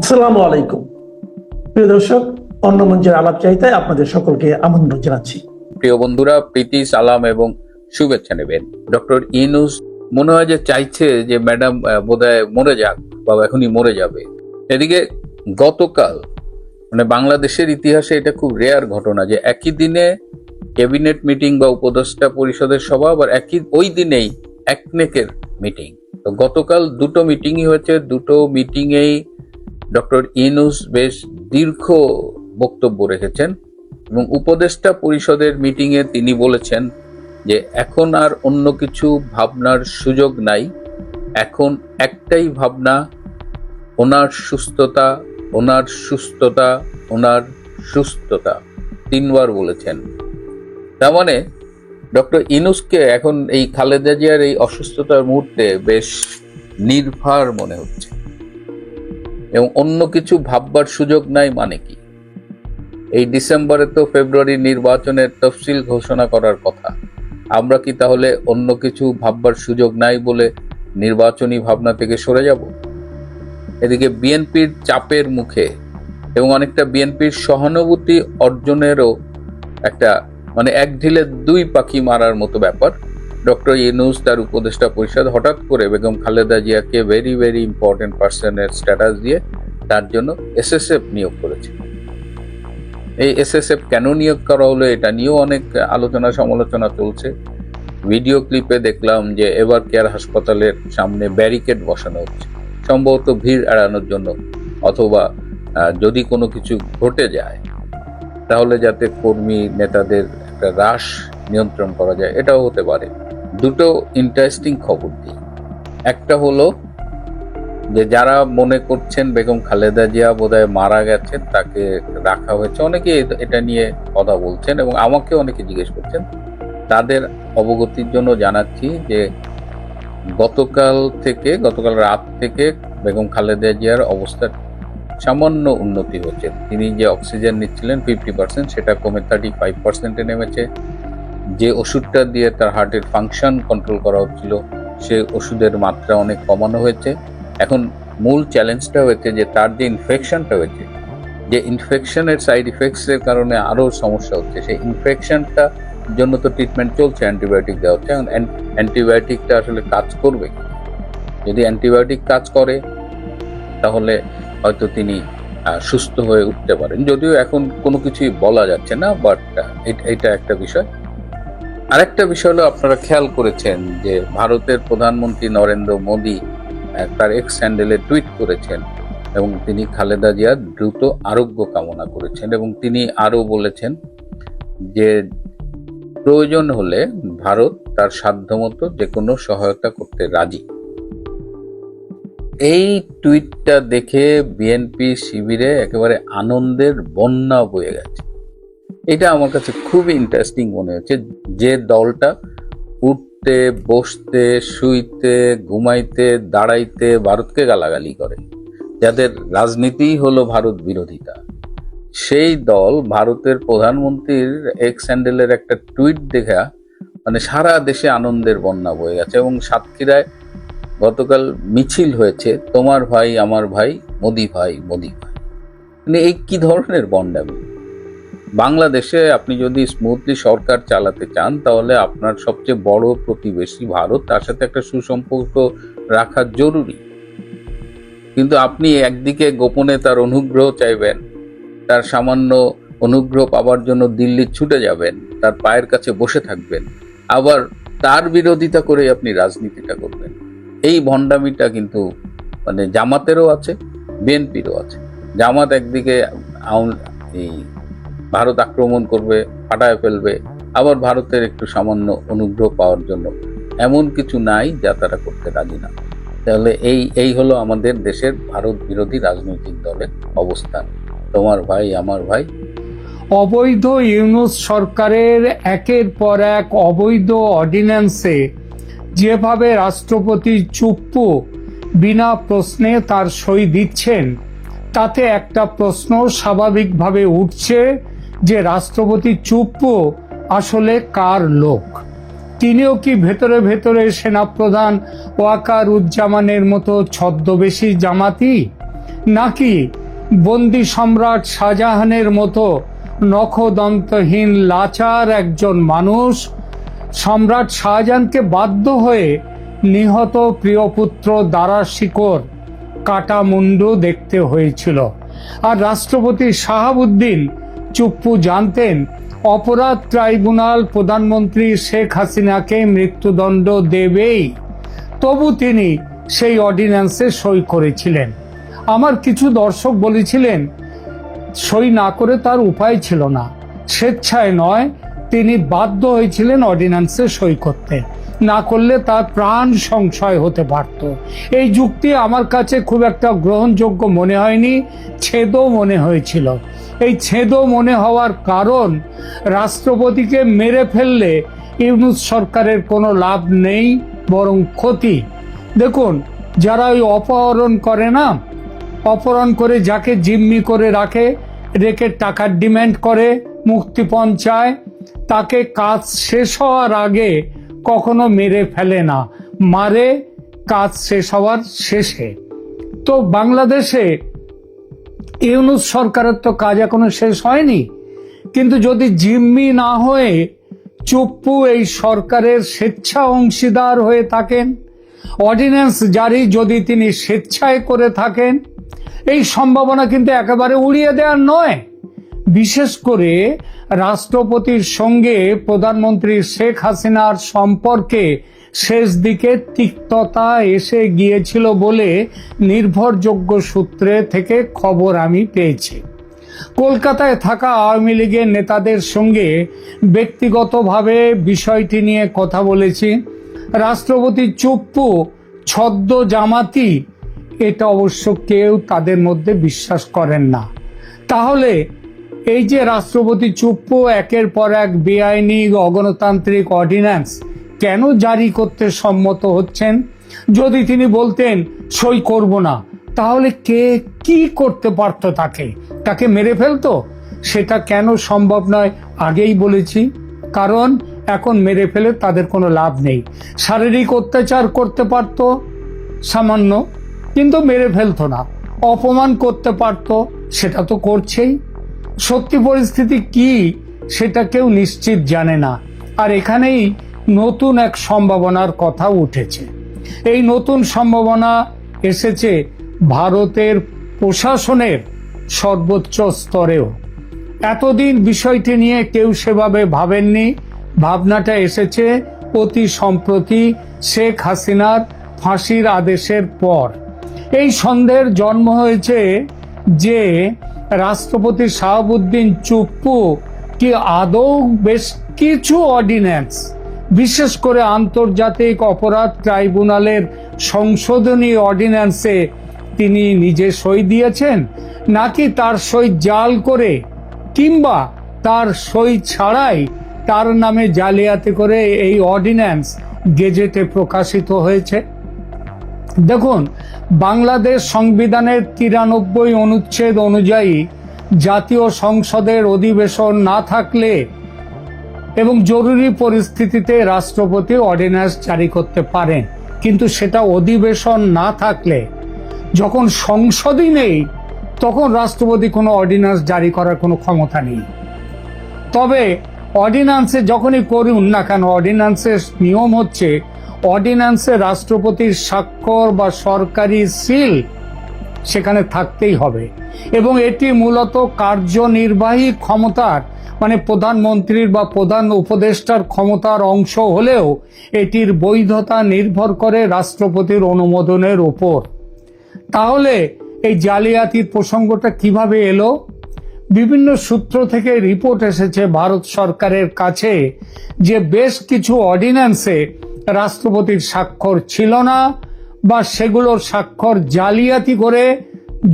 আসসালামু আলাইকুম। প্রিয় দর্শক, অন্য মঞ্চের আলাপ চাইতে আপনাদের সকলকে আমন্ত্রণ জানাচ্ছি। প্রিয় বন্ধুরা, প্রীতি, সালাম এবং শুভেচ্ছা নেবেন। ডক্টর ইনুস মনে হয় যে চাইছে যে ম্যাডাম বোধহয় মরে যাক বা এখনই মরে যাবে। এদিকে গতকাল মানে বাংলাদেশের ইতিহাসে এটা খুব রেয়ার ঘটনা যে একই দিনে ক্যাবিনেট মিটিং বা উপদেষ্টা পরিষদের সভা, আবার একই, ওই দিনেই একনেকের মিটিং। তো গতকাল দুটো মিটিংই হয়েছে, দুটো মিটিংয়েই ডক্টর ইনুস বেশ দীর্ঘ বক্তব্য রেখেছেন এবং উপদেষ্টা পরিষদের মিটিংয়ে তিনি বলেছেন যে এখন আর অন্য কিছু ভাবনার সুযোগ নাই। এখন একটাই ভাবনা, ওনার সুস্থতা ওনার সুস্থতা ওনার সুস্থতা। তিনবার বলেছেন। তার মানে ডক্টর ইনুসকে এখন এই খালেদা জিয়ার এই অসুস্থতার মুহূর্তে বেশ নির্ভার মনে হচ্ছে। এবং অন্য কিছু ভাববার সুযোগ নাই মানে কি? এই ডিসেম্বরে তো ফেব্রুয়ারি নির্বাচনের তফসিল ঘোষণা করার কথা। আমরা কি তাহলে অন্য কিছু ভাববার সুযোগ নাই বলে নির্বাচনী ভাবনা থেকে সরে যাব? এদিকে বিএনপির চাপের মুখে এবং অনেকটা বিএনপির সহানুভূতি অর্জনেরও একটা মানে এক ঢিলে দুই পাখি মারার মতো ব্যাপার। ডক্টর ইউনুস, তার উপদেষ্টা পরিষদ, হঠাৎ করে বেগম খালেদা জিয়াকে ভেরি ভেরি ইম্পর্টেন্ট পার্সনের স্ট্যাটাস দিয়ে তার জন্য এসএসএফ নিয়োগ করেছে। এই এসএসএফ কেন নিয়োগ করা হলো এটা নিয়েও অনেক আলোচনা সমালোচনা চলছে। ভিডিও ক্লিপে দেখলাম যে এবার কেয়ার হাসপাতালের সামনে ব্যারিকেড বসানো হচ্ছে। সম্ভবত ভিড় এড়ানোর জন্য অথবা যদি কোনো কিছু ঘটে যায়, তাহলে যাতে কর্মী নেতাদের একটা হ্রাস নিয়ন্ত্রণ করা যায়, এটাও হতে পারে। দুটো ইন্টারেস্টিং খবর দিই। একটা হলো যে যারা মনে করছেন বেগম খালেদা জিয়া বোধহয় মারা গেছেন, তাকে রাখা হয়েছে। অনেকে এটা নিয়ে কথা বলছেন এবং আমাকে অনেকে জিজ্ঞেস করছেন। তাদের অবগতির জন্য জানাচ্ছি যে গতকাল থেকে, গতকাল রাত থেকে বেগম খালেদা জিয়ার অবস্থার সামান্য উন্নতি হচ্ছে। তিনি যে অক্সিজেন নিচ্ছিলেন ফিফটি পার্সেন্ট সেটা কমে থার্টি ফাইভ পার্সেন্টে নেমেছে। যে ওষুধটা দিয়ে তার হার্টের ফাংশন কন্ট্রোল করা হচ্ছিল, সে ওষুধের মাত্রা অনেক কমানো হয়েছে। এখন মূল চ্যালেঞ্জটা হয়েছে যে তার যে ইনফেকশনটা হয়েছে, যে ইনফেকশনের সাইড ইফেক্টসের কারণে আরও সমস্যা হচ্ছে। সেই ইনফেকশনটা জন্য তো ট্রিটমেন্ট চলছে অ্যান্টিবায়োটিক দেওয়া হচ্ছে। এখন অ্যান্টিবায়োটিকটা আসলে কাজ করবে যদি অ্যান্টিবায়োটিক কাজ করে, তাহলে হয়তো তিনি সুস্থ হয়ে উঠতে পারেন। যদিও এখন কোনো কিছুই বলা যাচ্ছে না বাট এটা একটা বিষয়। আরেকটা বিষয় হলো আপনারা খেয়াল করেছেন যে ভারতের প্রধানমন্ত্রী নরেন্দ্র মোদী তার এক্স স্যান্ডেলে টুইট করেছেন এবং তিনি খালেদা জিয়ার দ্রুত আরোগ্য কামনা করেছেন এবং তিনি আরও বলেছেন যে প্রয়োজন হলে ভারত তার সাধ্যমতো যে কোনো সহায়তা করতে রাজি। এই টুইটটা দেখে বিএনপি শিবিরে একেবারে আনন্দের বন্যা বয়ে গেছে। এটা আমার কাছে খুবই ইন্টারেস্টিং মনে হচ্ছে যে দলটা উঠতে, বসতে, শুইতে, ঘুমাইতে, দাঁড়াইতে ভারতকে গালাগালি করে। যাদের রাজনীতি হলো ভারত বিরোধিতা। সেই দল ভারতের প্রধানমন্ত্রীর এক্স হ্যান্ডেলের একটা টুইট দেখা মানে সারা দেশে আনন্দের বন্যা বয়ে গেছে এবং সাতক্ষীরায় গতকাল মিছিল হয়েছে, তোমার ভাই, আমার ভাই, মোদি ভাই মোদি ভাই। মানে এই কি ধরনের বন্ডামি? বাংলাদেশে আপনি যদি স্মুথলি সরকার চালাতে চান, তাহলে আপনার সবচেয়ে বড় প্রতিবেশী ভারত, তার সাথে একটা সুসম্পর্ক রাখা জরুরি। কিন্তু আপনি একদিকে গোপনে তার অনুগ্রহ চাইবেন, তার সামান্য অনুগ্রহ পাওয়ার জন্য দিল্লি ছুটে যাবেন, তার পায়ের কাছে বসে থাকবেন, আবার তার বিরোধিতা করে আপনি রাজনীতিটা করবেন। এই ভণ্ডামিটা কিন্তু মানে জামাতেরও আছে, বিএনপিরও আছে। জামাত একদিকে এই ভারত আক্রমণ করবে, ফাটায় ফেলবে, আবার ভারতের একটু সামান্য অনুগ্রহ পাওয়ার জন্য। এমন কিছু নাই যা তারা করতে রাজি না। তাহলে এই এই হলো আমাদের দেশের ভারত বিরোধী রাজনৈতিক দলের অবস্থান। তোমার ভাই, আমার ভাই? অবৈধ ইউনুস সরকারের একের পর এক অবৈধ অর্ডিন্যান্সে যেভাবে রাষ্ট্রপতি চুপ্পু বিনা প্রশ্নে তার সই দিচ্ছেন, তাতে একটা প্রশ্ন স্বাভাবিকভাবে উঠছে যে রাষ্ট্রপতি চুপ্পু আসলে কার লোক? তিনিও কি ভেতরে ভেতরে সেনাপ্রধান ওয়াকার উজ্জামানের মতো ছদ্মবেশী জামাতি? নাকি বন্দি সম্রাট শাহজাহানের মতো নখদন্তহীন লাচার একজন মানুষ? সম্রাট শাহজাহানকে বাধ্য হয়ে নিহত প্রিয়পুত্র দ্বারা শিকর কাটা মুন্ডু দেখতে হয়েছিল। আর রাষ্ট্রপতি শাহাবুদ্দিন চুপ্পু জানতেন, অপরাধ ট্রাইব্যুনাল প্রধানমন্ত্রী শেখ হাসিনাকে মৃত্যুদণ্ড দেবেই। তবু তিনি সেই অর্ডিন্যান্সে সই করেছিলেন। আমার কিছু দর্শক বলেছিলেন, সই না করে তার উপায় ছিল না। স্বেচ্ছায় নয়, তিনি বাধ্য হয়েছিলেন অর্ডিন্যান্সে সই করতে। না করলে তার প্রাণ সংশয় হতে পারত। এই যুক্তি আমার কাছে খুব একটা গ্রহণযোগ্য মনে হয়নি, ছেদও মনে হয়েছিল। এই ছেদও মনে হওয়ার কারণ, রাষ্ট্রপতিকে মেরে ফেললে ইউনুস সরকারের কোনো লাভ নেই, বরং ক্ষতি। দেখুন, যারা ওই অপহরণ করে না, অপহরণ করে যাকে জিম্মি করে রাখে, রেখে টাকার ডিম্যান্ড করে, মুক্তিপণ চায়, তাকে কাজ শেষ হওয়ার আগে কখনো মেরে ফেলে না। মারে, কাজ শেষ হওয়ার শেষে। তো বাংলাদেশে ইউনুস সরকারের তো কাজ এখনও শেষ হয়নি। কিন্তু যদি জিম্মি না হয়ে চুপ্পু এই সরকারের স্বেচ্ছা অংশীদার হয়ে থাকেন, অর্ডিন্যান্স জারি যদি তিনি স্বেচ্ছায় করে থাকেন, এই সম্ভাবনা কিন্তু একেবারে উড়িয়ে দেওয়ার নয়। বিশেষ করে রাষ্ট্রপতির সঙ্গে প্রধানমন্ত্রী শেখ হাসিনার সম্পর্কে শেষ দিকে তিক্ততা এসে গিয়েছিল বলে নির্ভরযোগ্য সূত্রে থেকে খবর আমি পেয়েছি। কলকাতায় থাকা আওয়ামী লীগের নেতাদের সঙ্গে ব্যক্তিগতভাবে বিষয়টি নিয়ে কথা বলেছি। রাষ্ট্রপতি চুপ্পু, ছদ্ম জামাতি, এটা অবশ্য কেউ তাদের মধ্যে বিশ্বাস করেন না। তাহলে এই যে রাষ্ট্রপতি চুপ্পু একের পর এক বেআইনি অগণতান্ত্রিক অর্ডিন্যান্স কেন জারি করতে সম্মত হচ্ছেন? যদি তিনি বলতেন, সই করব না। তাহলে কে কি করতে পারত তাকে? তাকে মেরে ফেলতো? সেটা কেন সম্ভব নয়, আগেই বলেছি। কারণ এখন মেরে ফেলে তাদের কোনো লাভ নেই। শারীরিক অত্যাচার করতে পারত, সামান্য, কিন্তু মেরে ফেলতো না। অপমান করতে পারত, সেটা তো করছেই। সত্যি পরিস্থিতি কি সেটা কেউ নিশ্চিত জানে না। আর এখানেই নতুন এক সম্ভাবনার কথা উঠেছে। এই নতুন সম্ভাবনা এসেছে ভারতের প্রশাসনের সর্বোচ্চ স্তরেও। এতদিন বিষয়টি নিয়ে কেউ সেভাবে ভাবেননি। ভাবনাটা এসেছে অতি সম্প্রতি শেখ হাসিনার ফাঁসির আদেশের পর। এই সন্দেহের জন্ম হয়েছে যে রাষ্ট্রপতি শাহাবুদ্দিন চুপ্পু কি আদৌ বেশ কিছু অর্ডিন্যান্স? বিশেষ করে আন্তর্জাতিক অপরাধ ট্রাইব্যুনালের সংশোধনী অর্ডিন্যান্সে তিনি নিজে সই দিয়েছেন? নাকি তার সই জাল করে কিংবা তার সই ছাড়াই তার নামে জালিয়াতি করে এই অর্ডিন্যান্স গেজেটে প্রকাশিত হয়েছে? দেখুন, বাংলাদেশ সংবিধানের তিরানব্বই অনুচ্ছেদ অনুযায়ী জাতীয় সংসদের অধিবেশন না থাকলে এবং জরুরি পরিস্থিতিতে রাষ্ট্রপতি অর্ডিন্যান্স জারি করতে পারেন। কিন্তু সেটা অধিবেশন না থাকলে, যখন সংসদই নেই, তখন রাষ্ট্রপতি কোনো অর্ডিন্যান্স জারি করার কোনো ক্ষমতা নেই। তবে অর্ডিন্যান্সে যখনই করুন না কেন, অর্ডিন্যান্সের নিয়ম হচ্ছে অর্ডিন্যান্সে রাষ্ট্রপতির স্বাক্ষর বা সরকারি সিল সেখানে থাকতেই হবে। এবং এটি মূলত কার্যনির্বাহী ক্ষমতার মানে প্রধানমন্ত্রীর বা প্রধান উপদেষ্টার ক্ষমতার অংশ হলেও এটির বৈধতা নির্ভর করে রাষ্ট্রপতির অনুমোদনের ওপর। তাহলে এই জালিয়াতির প্রসঙ্গটা কীভাবে এলো? বিভিন্ন সূত্র থেকে রিপোর্ট এসেছে, ভারত সরকারের কাছে যে বেশ কিছু অর্ডিন্যান্সে রাষ্ট্রপতির স্বাক্ষর ছিল না বা সেগুলোর স্বাক্ষর জালিয়াতি করে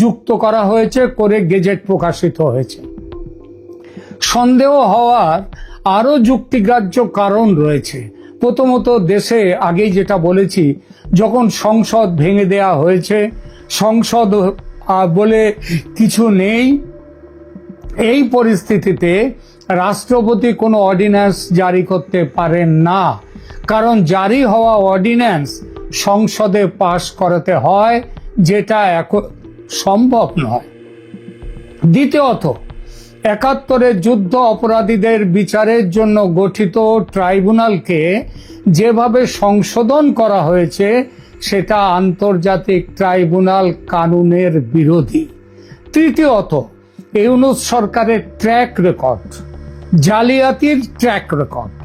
যুক্ত করা হয়েছে, করে গেজেট প্রকাশিত হয়েছে। সন্দেহ হওয়ার আরও যুক্তিগ্রাহ্য কারণ রয়েছে। প্রথমত দেশে আগেই যেটা বলেছি, যখন সংসদ ভেঙে দেয়া হয়েছে, সংসদ বলে কিছু নেই। এই পরিস্থিতিতে রাষ্ট্রপতি কোনো অর্ডিন্যান্স জারি করতে পারেন না। কারণ জারি হওয়া অর্ডিন্যান্স সংসদে পাশ করাতে হয়, যেটা এখন সম্ভব নয়। দ্বিতীয়ত, একাত্তরের যুদ্ধ অপরাধীদের বিচারের জন্য গঠিত ট্রাইব্যুনালকে যেভাবে সংশোধন করা হয়েছে, সেটা আন্তর্জাতিক ট্রাইব্যুনাল কানুনের বিরোধী। তৃতীয়ত, ইউনুস সরকারের ট্র্যাক রেকর্ড জালিয়াতির ট্র্যাক রেকর্ড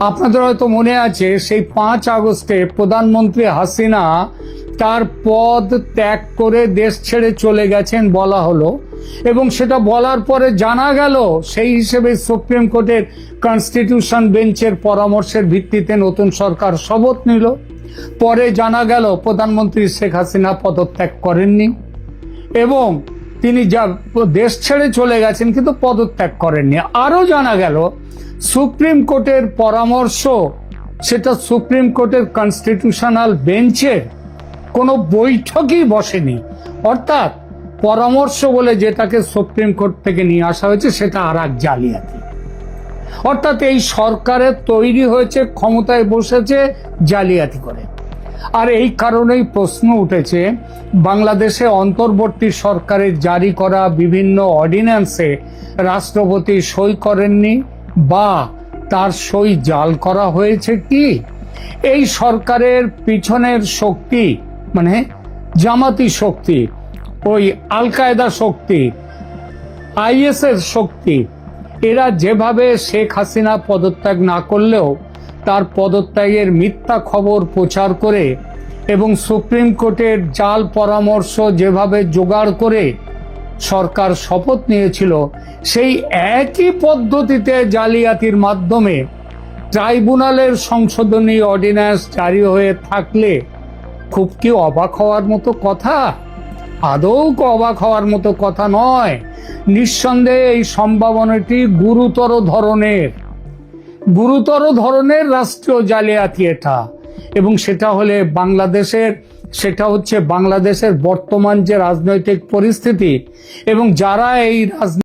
আপনাদের হয়তো মনে আছে, সেই পাঁচ আগস্টে প্রধানমন্ত্রী হাসিনা তার পদ ত্যাগ করে দেশ ছেড়ে চলে গেছেন বলা হলো। এবং সেটা বলার পরে জানা গেল, সেই হিসেবে সুপ্রিম কোর্টের কনস্টিটিউশন বেঞ্চের পরামর্শের ভিত্তিতে নতুন সরকার শপথ নিল। পরে জানা গেল, প্রধানমন্ত্রী শেখ হাসিনা পদত্যাগ করেননি। এবং তিনি যা দেশ ছেড়ে চলে গেছেন কিন্তু পদত্যাগ করেননি। আরও জানা গেল, সুপ্রিম কোর্টের পরামর্শ, সেটা সুপ্রিম কোর্টের কনস্টিটিউশনাল বেঞ্চের কোনো বৈঠকই বসেনি। অর্থাৎ পরামর্শ বলে যেটাকে সুপ্রিম কোর্ট থেকে নিয়ে আসা হয়েছে, সেটা আর এক জালিয়াতি। অর্থাৎ এই সরকারের তৈরি হয়েছে, ক্ষমতায় বসেছে, জালিয়াতি করে। আর এই কারণেই প্রশ্ন উঠেছে, বাংলাদেশে অন্তর্বর্তী সরকারের জারি করা বিভিন্ন অর্ডিন্যান্সে রাষ্ট্রপতি সই করেননি বা তার সই জাল করা হয়েছে কি? এই সরকারের পিছনের শক্তি মানে জামাতি শক্তি, ওই আল কায়দা শক্তি, আইএসের শক্তি, এরা যেভাবে শেখ হাসিনা পদত্যাগ না করলেও তার পদত্যাগের মিথ্যা খবর প্রচার করে এবং সুপ্রিম কোর্টের জাল পরামর্শ যেভাবে জোগাড় করে সরকার শপথ নিয়েছিল, সেই একই পদ্ধতিতে জালিয়াতির মাধ্যমে ট্রাইব্যুনালের সংশোধনী অর্ডিন্যান্স জারি হয়ে থাকলে খুব কি অবাক হওয়ার মতো কথা? আদৌ অবাক হওয়ার মতো কথা নয়। নিঃসন্দেহে এই সম্ভাবনাটি গুরুতর ধরনের। গুরুতর ধরনের রাষ্ট্রীয় জালিয়াতি এটা। এবং সেটা হলে বাংলাদেশের, সেটা হচ্ছে বাংলাদেশের বর্তমান যে রাজনৈতিক পরিস্থিতি এবং যারা এই রাজনীতি